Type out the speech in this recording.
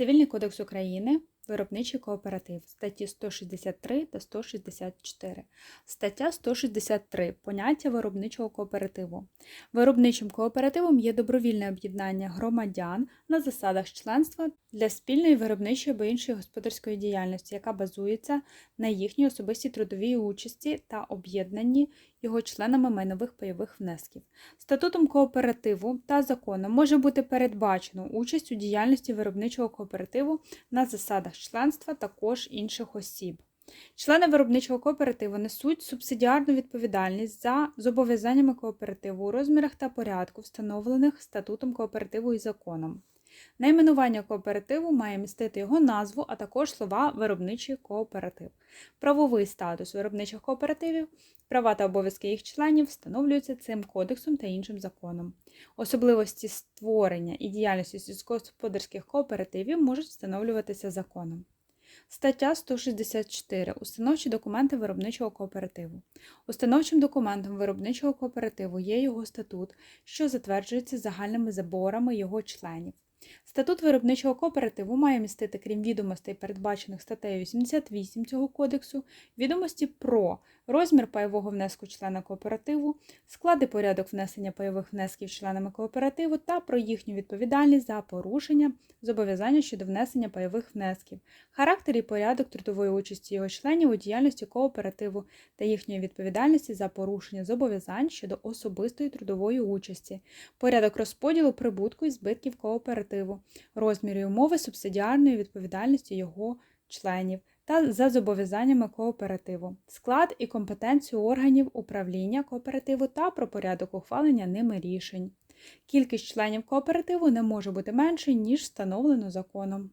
Цивільний кодекс України, виробничий кооператив, статті 163 та 164. Стаття 163. Поняття виробничого кооперативу. Виробничим кооперативом є добровільне об'єднання громадян на засадах членства для спільної виробничої або іншої господарської діяльності, яка базується на їхній особистій трудовій участі та об'єднанні його членами майнових пайових внесків. Статутом кооперативу та законом може бути передбачено участь у діяльності виробничого кооперативу на засадах членства також інших осіб. Члени виробничого кооперативу несуть субсидіарну відповідальність за зобов'язаннями кооперативу у розмірах та порядку, встановлених статутом кооперативу і законом. Найменування кооперативу має містити його назву, а також слова виробничий кооператив. Правовий статус виробничих кооперативів, права та обов'язки їх членів встановлюються цим кодексом та іншим законом. Особливості створення і діяльності сільськогосподарських кооперативів можуть встановлюватися законом. Стаття 164. Установчі документи виробничого кооперативу. Установчим документом виробничого кооперативу є його статут, що затверджується загальними заборами його членів. Статут виробничого кооперативу має містити, крім відомостей, передбачених статтею 88 цього кодексу, відомості про розмір пайового внеску члена кооперативу, склад і порядок внесення пайових внесків членами кооперативу та про їхню відповідальність за порушення зобов'язання щодо внесення пайових внесків, характер і порядок трудової участі його членів у діяльності кооперативу та їхньої відповідальності за порушення зобов'язань щодо особистої трудової участі, порядок розподілу прибутку і збитків кооперативу, розміри і умови субсидіарної відповідальності його членів та за зобов'язаннями кооперативу, склад і компетенцію органів управління кооперативу та про порядок ухвалення ними рішень. Кількість членів кооперативу не може бути менше, ніж встановлено законом.